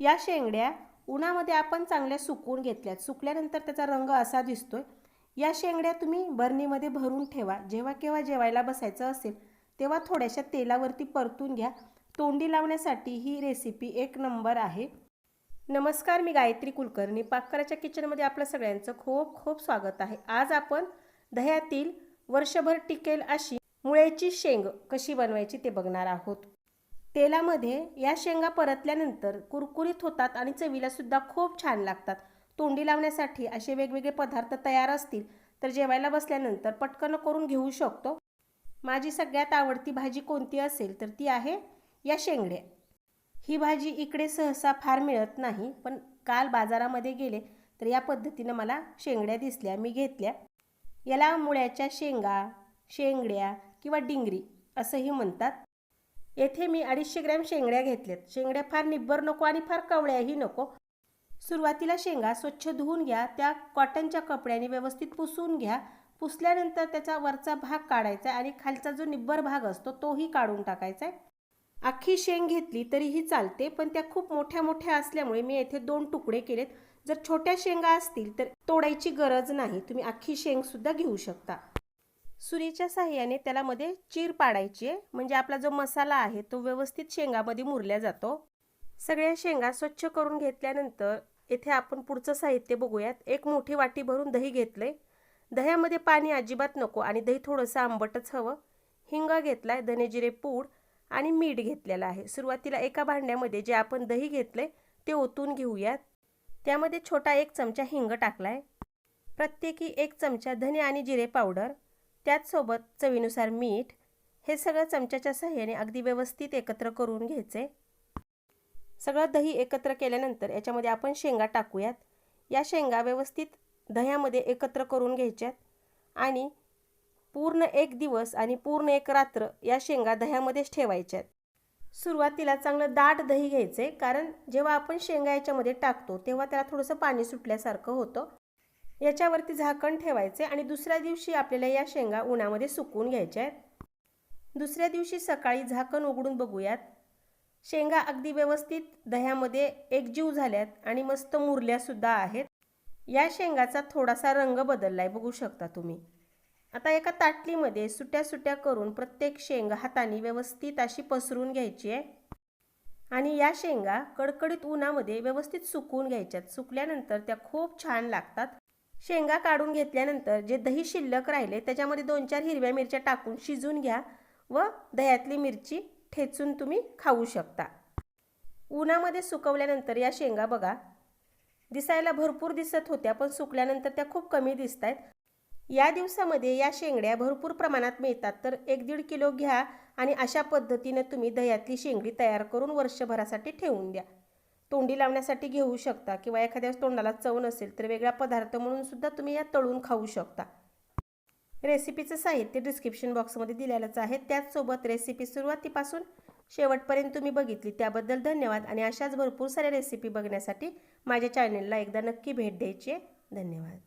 या शेंगड्या उन्हामध्ये आपण चांगल्या सुकवून घेतल्यात. सुकल्यानंतर त्याचा रंग असा दिसतोय. या शेंगड्या तुम्ही बरणीमध्ये भरून ठेवा. जेव्हा केव्हा जेवायला बसायचं असेल तेव्हा थोड्याशा तेलावरती परतून घ्या. तोंडी लावण्यासाठी ही रेसिपी एक नंबर आहे. नमस्कार मी गायत्री कुलकर्णी पाककराच्या किचनमध्ये आपलं सगळ्यांचं खूप खूप स्वागत आहे. आज आपण दह्यातील वर्षभर टिकेल अशी मुळ्याची शेंग कशी बनवायची ते बघणार आहोत. तेलामध्ये या शेंगा परतल्यानंतर कुरकुरीत होतात आणि चवीला सुद्धा खूप छान लागतात. तोंडी लावण्यासाठी असे वेगवेगळे पदार्थ तयार असतील तर जेवायला बसल्यानंतर पटकन करून घेऊ शकतो. माझी सगळ्यात आवडती भाजी कोणती असेल तर ती आहे या शेंगड्या. ही भाजी इकडे सहसा फार मिळत नाही पण काल बाजारामध्ये गेले तर या पद्धतीनं मला शेंगड्या दिसल्या मी घेतल्या. याला मुळ्याच्या शेंगा शेंगड्या किंवा डिंगरी असंही म्हणतात. येथे मी अडीचशे ग्रॅम शेंगड्या घेतल्यात शेंगड्या फार निब्बर नको आणि फार कवळ्याही नको. सुरुवातीला शेंगा स्वच्छ धुवून घ्या. त्या कॉटनच्या कपड्याने व्यवस्थित पुसून घ्या. पुसल्यानंतर त्याचा वरचा भाग काढायचा आहे आणि खालचा जो निब्बर भाग असतो तोही काढून टाकायचा आहे. अख्खी शेंग घेतली तरीही चालते पण त्या खूप मोठ्या मोठ्या असल्यामुळे मी येथे दोन तुकडे केलेत. जर छोट्या शेंगा असतील तर तोडायची गरज नाही. तुम्ही अख्खी शेंगसुद्धा घेऊ शकता. सुरीच्या साह्याने त्याला मध्ये चीर पाडायची आहे. म्हणजे आपला जो मसाला आहे तो व्यवस्थित शेंगामध्ये मुरल्या जातो. सगळ्या शेंगा स्वच्छ करून घेतल्यानंतर येथे आपण पुढचं साहित्य बघूयात. एक मोठी वाटी भरून दही घेतलंय. दह्यामध्ये पाणी अजिबात नको आणि दही थोडंसं आंबटच हवं. हिंग घेतलाय धनेजिरे पूड आणि मीठ घेतलेलं आहे. सुरुवातीला एका भांड्यामध्ये जे आपण दही घेतलंय ते ओतून घेऊयात. त्यामध्ये छोटा एक चमचा हिंग टाकलाय. प्रत्येकी एक चमचा धने आणि जिरे पावडर. त्याचसोबत चवीनुसार मीठ हे सगळं चमच्याच्या सहाय्याने अगदी व्यवस्थित एकत्र करून घ्यायचे. सगळं दही एकत्र केल्यानंतर याच्यामध्ये आपण शेंगा टाकूयात. या शेंगा व्यवस्थित दह्यामध्ये एकत्र करून घ्यायच्यात आणि पूर्ण एक दिवस आणि पूर्ण एक रात्र या शेंगा दह्यामध्येच ठेवायच्यात. सुरुवातीला चांगलं दाट दही घ्यायचे कारण जेव्हा आपण शेंगा याच्यामध्ये टाकतो तेव्हा त्याला थोडंसं पाणी सुटल्यासारखं होतं. याच्यावरती झाकण ठेवायचे आणि दुसऱ्या दिवशी आपल्याला या शेंगा उन्हामध्ये सुकवून घ्यायच्या आहेत. दुसऱ्या दिवशी सकाळी झाकण उघडून बघूयात. शेंगा अगदी व्यवस्थित दह्यामध्ये एकजीव झाल्यात आणि मस्त मुरल्यासुद्धा आहेत. या शेंगाचा थोडासा रंग बदलला आहे बघू शकता तुम्ही. आता एका ताटलीमध्ये सुट्या सुट्या करून प्रत्येक शेंगा हाताने व्यवस्थित अशी पसरून घ्यायची आहे. आणि या शेंगा कडकडीत उन्हामध्ये व्यवस्थित सुकवून घ्यायच्यात. सुकल्यानंतर त्या खूप छान लागतात. शेंगा काढून घेतल्यानंतर जे दही शिल्लक राहिले त्याच्यामध्ये दोन चार हिरव्या मिरच्या टाकून शिजून घ्या व दह्यातली मिरची ठेचून तुम्ही खाऊ शकता. उन्हामध्ये सुकवल्यानंतर या शेंगा बघा दिसायला भरपूर दिसत होत्या पण सुकल्यानंतर त्या खूप कमी दिसत आहेत या दिवसामध्ये या शेंगड्या भरपूर प्रमाणात मिळतात तर एक दीड किलो घ्या आणि अशा पद्धतीने तुम्ही दह्यातली शेंगडी तयार करून वर्षभरासाठी ठेवून द्या. तोंडी लावण्यासाठी घेऊ शकता किंवा एखाद्या तोंडाला चव नसेल तर वेगळा पदार्थ म्हणून सुद्धा तुम्ही या तळून खाऊ शकता. रेसिपीचं साहित्य डिस्क्रिप्शन बॉक्समध्ये दिलेलंच आहे. त्याचसोबत रेसिपी सुरुवातीपासून शेवटपर्यंत तुम्ही बघितली त्याबद्दल धन्यवाद आणि अशाच भरपूर साऱ्या रेसिपी बघण्यासाठी माझ्या चॅनेलला एकदा नक्की भेट द्यायची आहे. धन्यवाद.